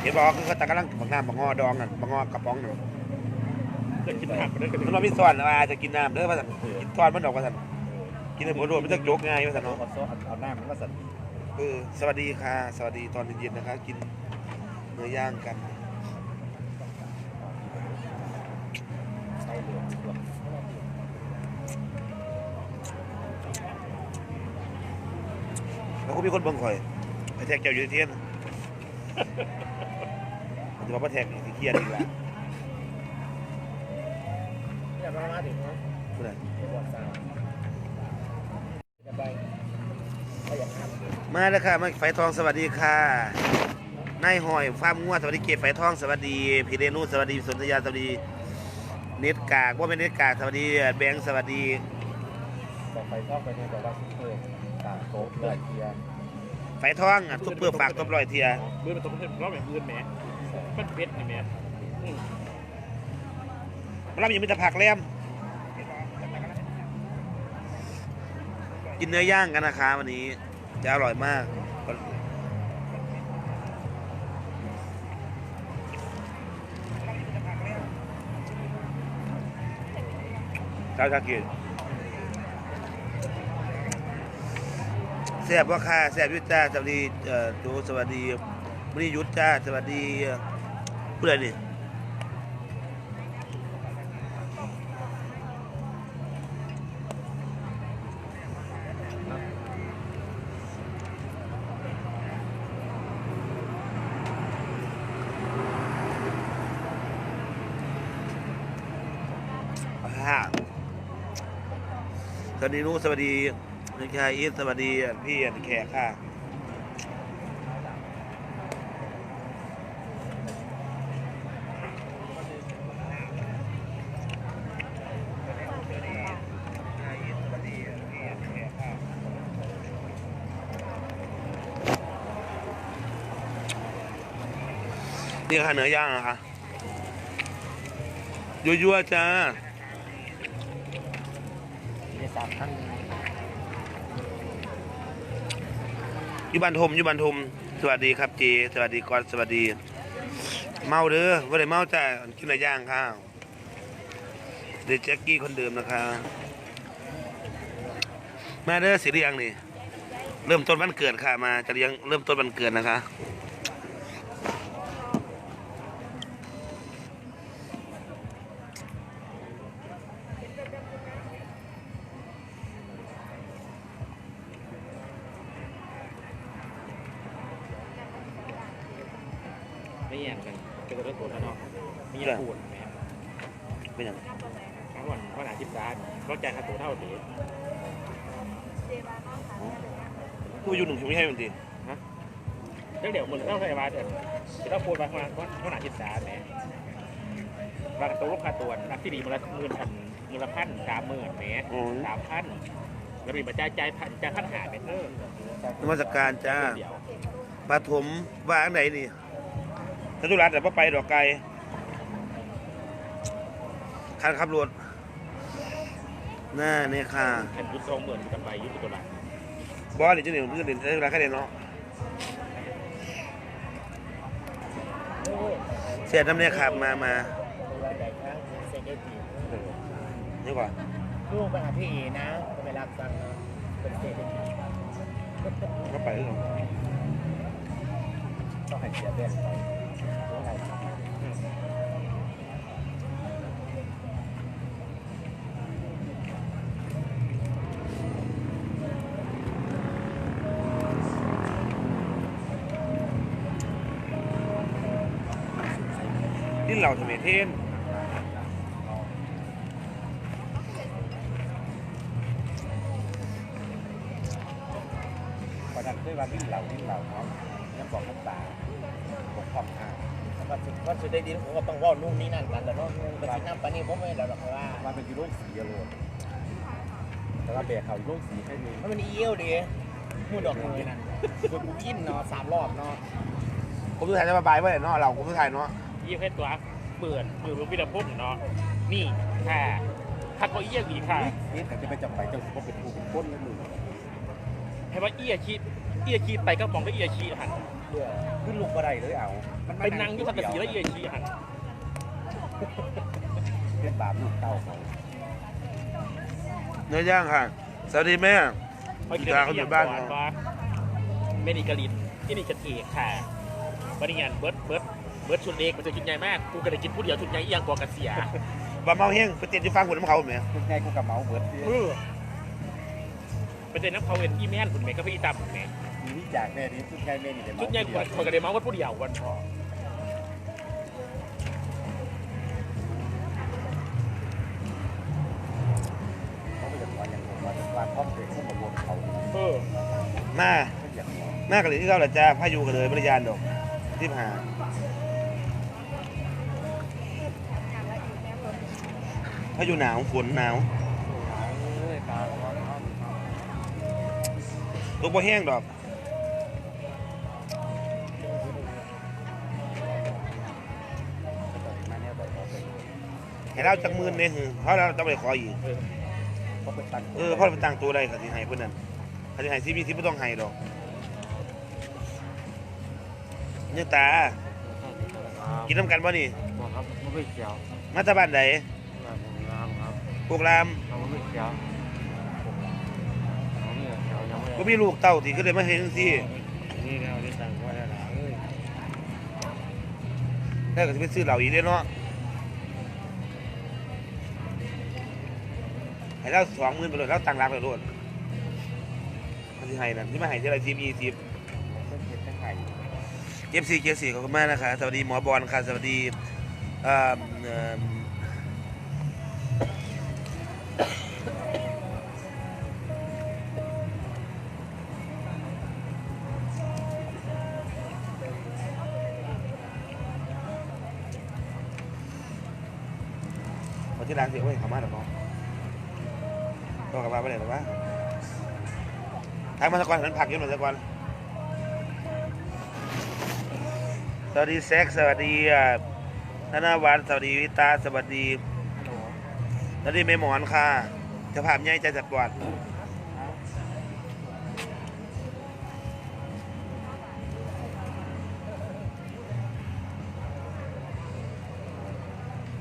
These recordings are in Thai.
เห็นบอกคือเขาตะกำลังบักน้ำบักงอดองนั่นบักงอกระป๋องนั่นเกิดกินผักไปด้วยกันมันว่ามีส่วนว่าจะกินน้ำเด้อว่าสั่นกินทอดมันดอกว่าสั่นกินให้หมดรวมมันจะโจกง่ายว่าสั่นเนาะเอาโซ่เอาหน้ามันก็สั่นเออสวัสดีค่ะ สวัสดีตอนเย็นๆนะคะ กินเนื้อย่างกันใส่เหลืองตัวแล้วก็มีคนเบังข่อยไอ้แท็กเจ้าอยู่ที่เทียน มันจะบอกว่าแท็กนี่สิเครียดอีกแล้วอยากมาถึงนะผู้ใดไม่บอกสาวจะไปถ้าอยากทำมาแล้วค่ะมาไฟทองสวัสดีค่ะนายหอยฟาร์มงัวสวัสดีเกศไฟทองสวัสดีพี่เรนูสวัสดีสนธยาสวัสดีเน็ตกากว่าเป็นเน็ตกากสวัสดีแบงค์สวัสดีบอกไปชอบไปเนี่ยบอกว่าเออต่างโต๊ะเลยเทียร์ไฟทองอะทุกเพื่อฝากตบลอยเทียเบื่อมันตกเป็นรอบแบบอื่นแหม มันเพชรนี่แมอืมเรายังมีแต่ผักแลมกินเนื้อย่างกันนะคะวันนี้ จะอร่อยมากเจ้าชาเกียรแซ่บว่าค่ะแซ่บยุทธจ้าสวัสดีเอ่อโจสวัสดีมณียุทธจ้าสวัสดี ผู้ใดนี่อ่าสวัสดีนุสวัสดีนิชายอีทสวัสดีพี่อันแขกค่ะ นี่ค่ะเนื้อย่างนะคะยั่วๆจ้ามีสามท่านอยู่บันทมอยู่บันทมสวัสดีครับเจสวัสดีกอนสวัสดี เมาเด้อว่าได้เมาจ้ากินอะไรย่างข้าวเดยวแจ็คกี้คนเดิมนะคะมาเด้อสิเรียงนี่เริ่มต้นวันเกิดค่ะมาจะเลี้ยงเริ่มต้นวันเกิดนะคะ ม่แย่งกันเป็นตัวตัวแล้วเนาะมีอย่างปูดแหมเป็นยังทั้งวันวันอาทิตย์ซานรถจ่ายค่าตัวเท่าเดิมกูอยู่หนึ่งชั่วโมงให้มันดีเดี๋ยวเดี๋ยวมึงเล่าให้มาเถอะจะต้องพูดว่าวันวันอาทิตย์ซานแหมวางตัวลูกค่าตัวนักที่ดีมือละหมื่นพันมือละพันสามหมื่นแหมอืมสามพันแล้วมีมาจ่ายจ่ายพันจ่ายพันหาเมตรนมัสการจ้าเดียวปฐมวางไหนนี่ ถ้าตุรัสแต่พ่ไปดอกไก่คันขับรถหน้าเนี่ยค่ะแผ่นยุทธสองหมื่นกับใบยุทธตัวละบอสเดี๋ยวจะเดี๋ยวเพื่อนเดี๋ยวจะรักแค่เดียวเนาะเสียน้ำเนี่ยขับมามาตัวใหญ่ครั้งเซนเดตีนี่ก่อนลูกไปหาพี่เอนะก็ไปรับฟังนะเป็นเซนเดตีก็ไปเรื่องต้องให้เสียเดือนไป นี่เราทำไมเทนพอดันด้วยว่าวิ่งเหล่าวิ่งเหล่าเนาะน้ำบอกน้ำตาบอกความอาว่าสุดว่าสุดได้ดีผมก็ต้องว่านู่นนี่นั่นกันแล้วเนาะแต่ที่น้ำปานนี้ผมไม่แล้วหรอกว่ามันเป็นยูโรสีอะโลดแต่ว่าเบรกเขายูโรสีให้มีมันเป็นเอี้ยวดีพูดดอกเลยนั่นกูยินเนาะสามรอบเนาะผมทุกถ่ายจะบายไว้เนาะเราผมทุกถ่ายเนาะ ยี่แค่ตัวเปิดมือวิรพุ่มเนาะนี่ค่ะถ้าเขาเอี้ยดีค่ะนี่แต่จะไปจับไปเจ้าสิว่าเป็นผู้เป็นคนแล้วมึงให้ว่าเอี้ยชีเอี้ยชีไปก็มองก็เอี้ยชีหันขึ้นลูกบ่ได้เลยเอา มัเป็นนางยุทธกษีแล้วเยี่ยชีหันเป็นบาปลูกเต้าเขาเนื้อย่างค่ะ สวัสดีแม่เขากินอะไรอย่างก่อนว่าเมนิกาลินที่นี่จะเอกค่ะบริญญาณเบิร์ดเบิร์ด เบิร์ดชุดเล็กมันจะกินใหญ่มากกูก็เลยกินผู้เดียวชุดใหญ่อีหยังกว่ากระเสียว่าเมาเฮงไปเต้นอยู่ฟังหุ่นน้ำเขาไหมคุณไงกูกับเมาเบิร์ดเออเป็นเต้นน้ำเขาเอ็นอีแมนคุณแม่ก็พี่อีตามคุณแม่มีวิจากแม่นี้คุณไงแม่นี่เดี๋ยวชุดใหญ่กว่าคนก็เลยเมาว่าผู้เดียววันพอเขาไม่อยากว่าอย่างผมว่าว่าพ่อเด็กเขามาวนเขาเออมาไม่อยากหัวหน้ากันเลยที่เราแหละจ้าพายุกันเลยบริยานดอกที่ผ่า พายุหนาวฝนหนาวตกบ่แห้งดอกมาเนี่ยบอกเขาไปให้เราจักหมื่นเนี่ยเพราะเราจะไปขออีกเขาไปตั้งเออพ่อไปตั้งตัวได้ค่ะที่ให้เพื่อนนั่นค่ะที่ให้ซีมีที่ไม่ต้องให้ดอกเนี่ยตากินน้ำกันบ่นี่บอกครับไม่เกี่ยวมาตาบ้านใดแบบผมราม ครับพวกรามเราไม่เขียวเราไม่เขียวยังไม่ก็มีลูกเต้าที่ก็เลยมาเห็นสินี่เราได้สั่งไว้แล้วล่ะเอ้ยถ้าก็จะไปซื้อเหล่าอีกเด้เนาะให้เราสองหมื่นไปเลยเราตังรักเลยโลดมันที่ให้นั่นที่มาให้ที่ไรทีมยี่สิบเส้นเห็ดทั้งไข่เอฟซีเกียร์สี่ขอบคุณมากนะคะสวัสดีหมอบอลค่ะสวัสดีอ่อ ที่ร้านเสียไม่เขามาหรอกเนาะก็กลับมาไปได้หรอวะทางมาสักวันมันผักอยืนมาสักวันสวัสดีแซกสวัสดีอ่าธนวันสวัสดีวิตาสวัสดีสวัสดีเมหมอนค่ะจะภาพใหญ่ใจจัดปวด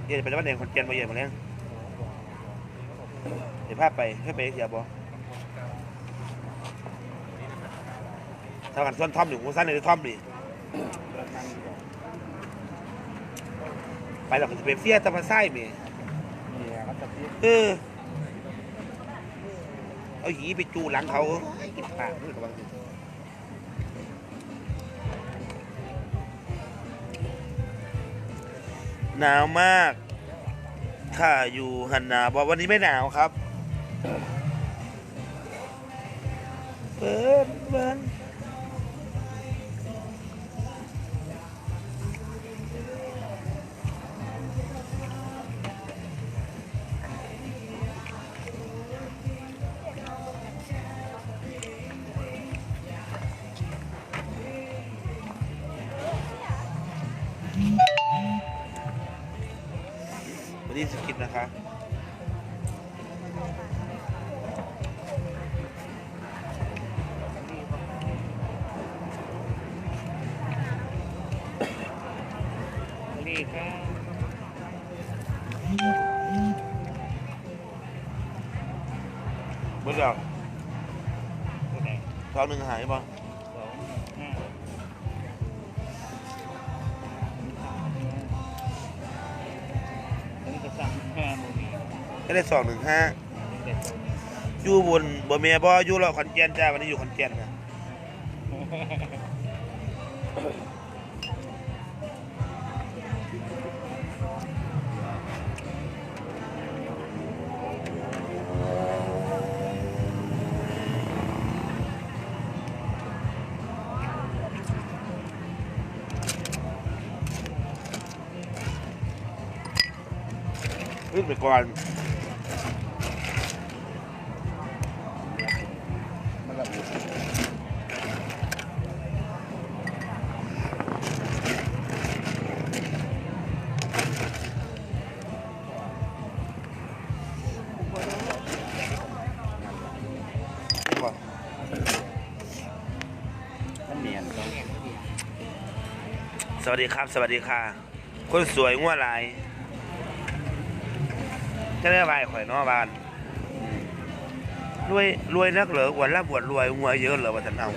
เดี๋ยวจะไปจังหวัดแดงคนเกียนมาเยอะมาแล้วเดี๋ยวภาพไปให้ไปเสียบ่เท่ากันส่วนท่อมอยู่กูสั้นเลยท่อมดิไปหรอกจะไปเฟียตะพันไส้เมียเออเอาหีไปจูหลังเขาเอ้ยกินปากด้วยกับบางที หนาวมาก ค่ะอยู่หันหนาบอกวันนี้ไม่หนาวครับเปิดเปิด นนี้สกินนะคะ นี่ครับเมื่อเดี๋ยวตัวไหนทองหนึ่งหายป่ะสอง ไม่ได้สองหนึ่งห้าอยู่บนบ่เมียบ่อยู่เราขอนแก่นจ้าวันนี้อยู่ขอนแก่นนะขึ้นไปก่อน มันเนียนต้องวัสดีครับ สวัสดีค่ะ คนสวยง่วลายจะได้บายข่อยนอบานรวยรวยนักเหรออวันละบวชรวยงัวเยอะเหรอวะท่านเอา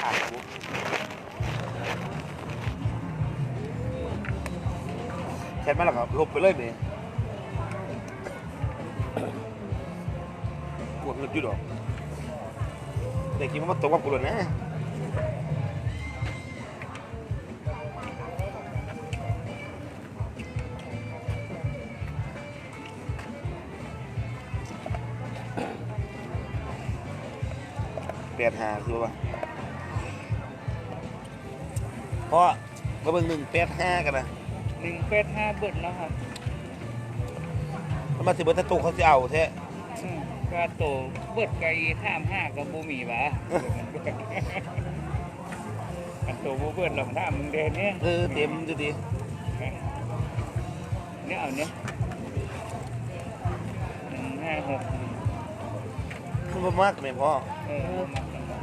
ขาดปุ๊บแค่มาแล้วครับลบไปเลยเมย์ปวดเงินจุดดอก แต่กินมันมาตกกับกูเลยนะแปดหาคือว่าเพราะก็เบิ่งหนึ่งแปดห้ากันนะหนึ่งแปดห้าเบิดแล้วครับแล้วมาถึงเบอร์ตะตุกเขาจะเอาแท้ อืม กาโตเบิดไก่ข้ามห้ากับบูมีบะกาโตบูเบิดลำท่ามึงเดนเนี่ยเออเต็มดูดิเนี่ยเอาเนี่ยหนึ่งห้าหกคุณพ่อมากไหมพ่อเออมากันมา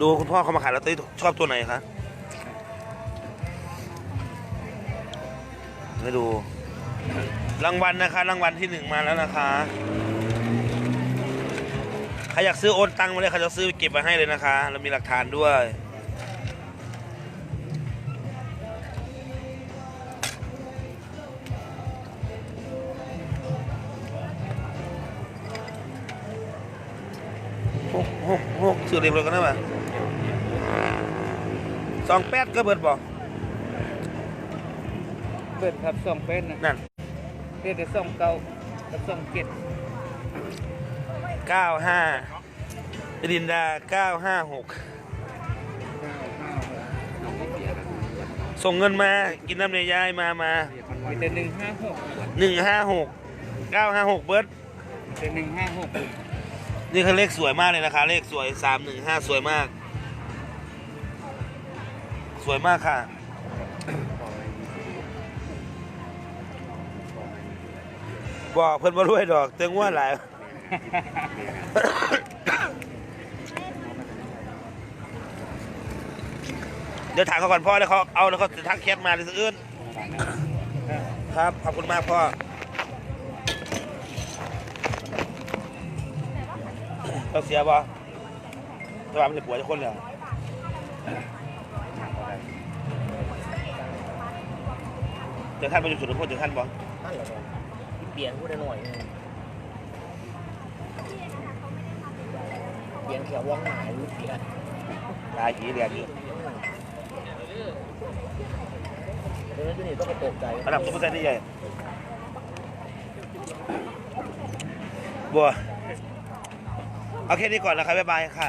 ดูคุณพ่อเขามาขายลอตเตอรี่ชอบตัวไหนคะไม่ดู รางวัลนะคะ รางวัลที่หนึ่งมาแล้วนะคะใครอยากซื้อโอนตังค์มาเลยเขาจะซื้อเก็บมาให้เลยนะคะ เรามีหลักฐานด้วยหกหกหกซื้อเรียบร้อยกันได้ป่ะสองแปดก็เบิดบอกเบิดครับสองเป็นนะนั่น เดี๋ยวจะส่งเก้ากับส่งเจ็ดเก้าห้าดินดาเก้าห้าหกเก้าห้าหกส่งเงินมา กินน้ำในยายมามามีแต่หนึ่งห้าหกหนึ่งห้าหกเก้าห้าหกเบิร์ดมีแต่หนึ่งห้าหกนี่คือเลขสวยมากเลยนะคะ เลขสวยสามหนึ่งห้าสวยมาก สวยมากค่ะ บอกเพิ่นมาด้วยดอกเตึงว่าหลาย เดี๋ยวถามเขาก่อนพ่อแล้วเขาเอาแล้วเขาจะทักแคทมาเลยสะอื้นครับขอบคุณมากพ่อเราเสียบ่สบายมันจะปวดจะคนเลยเหรอเดี๋ยวท่านไปอยู่สุดทุกคนเดี๋ยวท่านบ่นั่นแหละ เนาะเปลี่ยนพูดได้หน่อยนึงเปลี่ยนแถวว่างหายรู้เปลี่ยนตายหีเรียนอยู่เออที่นี่ต้องไปตกใจระดับซุปเปอร์ไซน์ที่ใหญ่บัว เอาแค่นี้ก่อนนะครับบ๊ายบายค่ะ